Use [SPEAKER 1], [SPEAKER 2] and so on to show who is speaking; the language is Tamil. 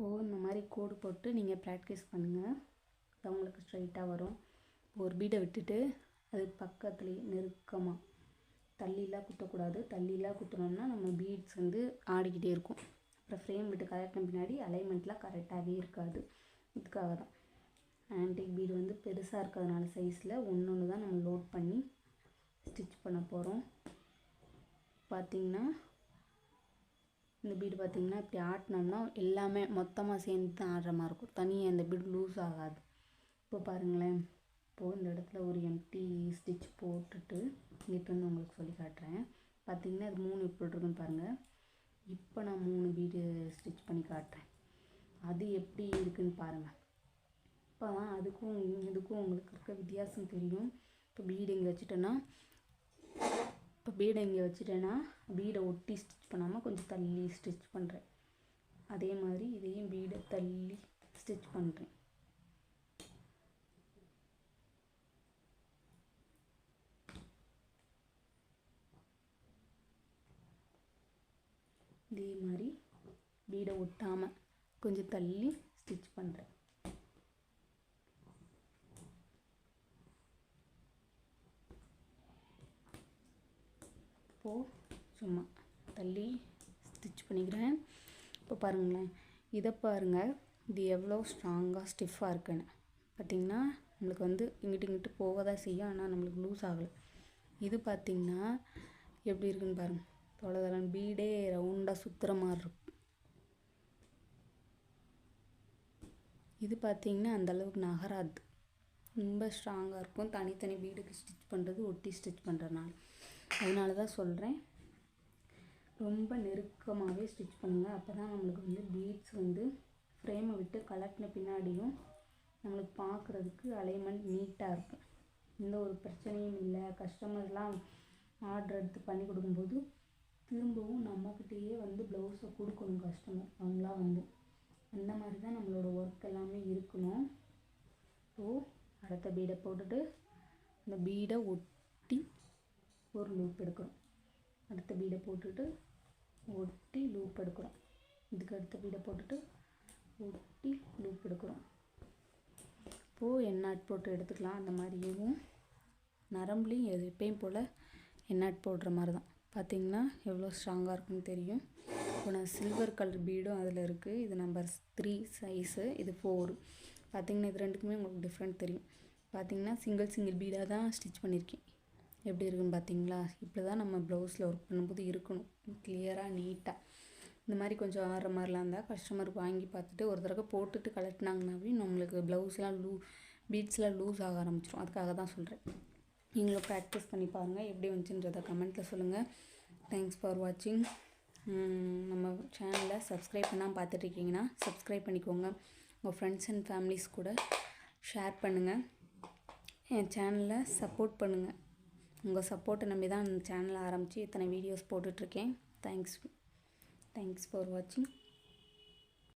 [SPEAKER 1] இப்போது இந்த மாதிரி கோடு போட்டு நீங்கள் ப்ராக்டிஸ் பண்ணுங்கள் அது உங்களுக்கு ஸ்ட்ரைட்டாக வரும். ஒரு பீடை விட்டுட்டு அது பக்கத்துலேயே நெருக்கமாக தள்ளிலாம் குத்தக்கூடாது. தள்ளிலாம் குத்தினோம்னா நம்ம பீட்ஸ் வந்து ஆடிக்கிட்டே இருக்கும். அப்புறம் ஃப்ரேம் விட்டு கரெக்டான பின்னாடி அலைன்மெண்ட்லாம் கரெக்டாகவே இருக்காது. இதுக்காக தான். ஆன்டிக் பீடு வந்து பெருசாக இருக்கிறதுனால சைஸில் ஒன்று ஒன்று தான் நம்ம லோட் பண்ணி ஸ்டிச் பண்ண போகிறோம் பார்த்திங்கன்னா இந்த பீடு பார்த்திங்கன்னா இப்படி ஆட்டினோம்னா எல்லாமே மொத்தமாக சேர்ந்து தான் ஆடுற மாதிரி இருக்கும். தனியாக இந்த பீடு லூஸ் ஆகாது. இப்போ பாருங்களேன். இப்போது இந்த இடத்துல ஒரு எம்டி ஸ்டிச் போட்டுட்டு இங்கிட்டு வந்து உங்களுக்கு சொல்லி காட்டுறேன். பார்த்திங்கன்னா அது மூணு எப்படி இருக்குன்னு பாருங்கள் இப்போ நான் மூணு பீடு ஸ்டிச் பண்ணி காட்டுறேன். அது எப்படி இருக்குன்னு பாருங்கள் இப்போ தான் அதுக்கும் இதுக்கும் உங்களுக்கு இருக்க வித்தியாசம் தெரியும். இப்போ பீடு இங்கே வச்சுட்டோன்னா இப்போ பீடை இங்கே வச்சுட்டேன்னா பீடை ஒட்டி ஸ்டிச் பண்ணாமல் கொஞ்சம் தள்ளி ஸ்டிச் பண்ணுறேன் அதே மாதிரி இதையும் பீடை தள்ளி ஸ்டிச் பண்ணுறேன் இதே மாதிரி பீடை ஒட்டாமல் கொஞ்சம் தள்ளி ஸ்டிச் பண்ணுறேன் இப்போது சும்மா தள்ளி ஸ்டிச் பண்ணிக்கிறேன். இப்போ பாருங்களேன். இதை பாருங்கள் இது எவ்வளோ ஸ்ட்ராங்காக ஸ்டிஃபாக இருக்குன்னு. பார்த்திங்கன்னா நம்மளுக்கு வந்து இங்கிட்டு இங்கிட்டு போக தான் செய்யும். ஆனால் நம்மளுக்கு லூஸ் ஆகலை. இது பார்த்திங்கன்னா எப்படி இருக்குன்னு பாருங்கள் தொலைதலன் பீடே ரவுண்டாக சுற்றுற மாதிரி இருக்கும். இது பார்த்திங்கன்னா அந்தளவுக்கு நகராது. ரொம்ப ஸ்ட்ராங்காக இருக்கும். தனித்தனி வீடுக்கு ஸ்டிச் பண்ணுறது ஒட்டி ஸ்டிச் பண்ணுறதுனால அதனால தான் சொல்கிறேன் ரொம்ப நெருக்கமாகவே ஸ்டிச் பண்ணுங்கள் அப்போ தான் நம்மளுக்கு வந்து பீட்ஸ் வந்து ஃப்ரேமை விட்டு கலட்டின பின்னாடியும் நம்மளுக்கு பார்க்குறதுக்கு அலைன்மெண்ட் நீட்டாக இருக்கும். எந்த ஒரு பிரச்சனையும் இல்லை. கஸ்டமர்லாம் ஆர்டர் எடுத்து பண்ணி கொடுக்கும்போது திரும்பவும் நம்மக்கிட்டேயே வந்து ப்ளவுஸை கொடுக்கணும் கஸ்டமர் அவங்களாம் வந்து. அந்த மாதிரி தான் நம்மளோட ஒர்க் எல்லாமே இருக்கணும். ஸோ அடுத்த பீடை போட்டுட்டு அந்த பீடை ஒட்டி ஒரு லூப் எடுக்கிறோம் அடுத்த பீடை போட்டுட்டு ஒட்டி லூப் எடுக்கிறோம் இதுக்கு அடுத்த பீடை போட்டுட்டு ஒட்டி லூப் எடுக்கிறோம் இப்போது எண்ணாட் போட்டு எடுத்துக்கலாம். அந்த மாதிரியும் நரம்புலையும் எது எப்பயும் போல் எண்ணாட் போடுற மாதிரி தான் பார்த்திங்கன்னா எவ்வளோ ஸ்ட்ராங்காக இருக்குன்னு தெரியும். இப்போ நான் சில்வர் கலர் பீடும் அதில் இருக்குது இது நம்பர் த்ரீ சைஸு இது ஃபோர் பார்த்திங்கன்னா இது ரெண்டுக்குமே உங்களுக்கு டிஃப்ரெண்ட் தெரியும். பார்த்திங்கன்னா சிங்கிள் சிங்கிள் பீடாக தான் ஸ்டிச் பண்ணியிருக்கேன் எப்படி இருக்குன்னு பார்த்தீங்களா? இப்படி தான் நம்ம ப்ளவுஸில் ஒர்க் பண்ணும்போது இருக்கணும். கிளியராக நீட்டாக இந்த மாதிரி கொஞ்சம் ஆடுற மாதிரிலாம் இருந்தால் கஸ்டமர் வாங்கி பார்த்துட்டு ஒரு தடவை போட்டுட்டு கலட்டினாங்கனாவே நம்மளுக்கு ப்ளவுஸ்லாம் லூ பீட்ஸ்லாம் லூஸ் ஆக ஆரம்பிச்சிடும் அதுக்காக தான் சொல்கிறேன் நீங்களும் ப்ராக்டிஸ் பண்ணி பாருங்கள் எப்படி வந்துச்சுன்றதை கமெண்ட்டில் சொல்லுங்கள் தேங்க்ஸ் ஃபார் வாட்சிங் நம்ம சேனலை சப்ஸ்கிரைப் பண்ணால் பார்த்துட்ருக்கீங்கன்னா சப்ஸ்கிரைப் பண்ணிக்கோங்க. உங்கள் ஃப்ரெண்ட்ஸ் அண்ட் ஃபேமிலிஸ் கூட ஷேர் பண்ணுங்கள் என் சேனலை சப்போர்ட் பண்ணுங்கள் உங்கள் சப்போர்ட்டை நம்பி தான் அந்த சேனலை ஆரம்பித்து இத்தனை வீடியோஸ் போட்டுட்ருக்கேன். தேங்க்ஸ் தேங்க்ஸ் ஃபார் வாட்சிங்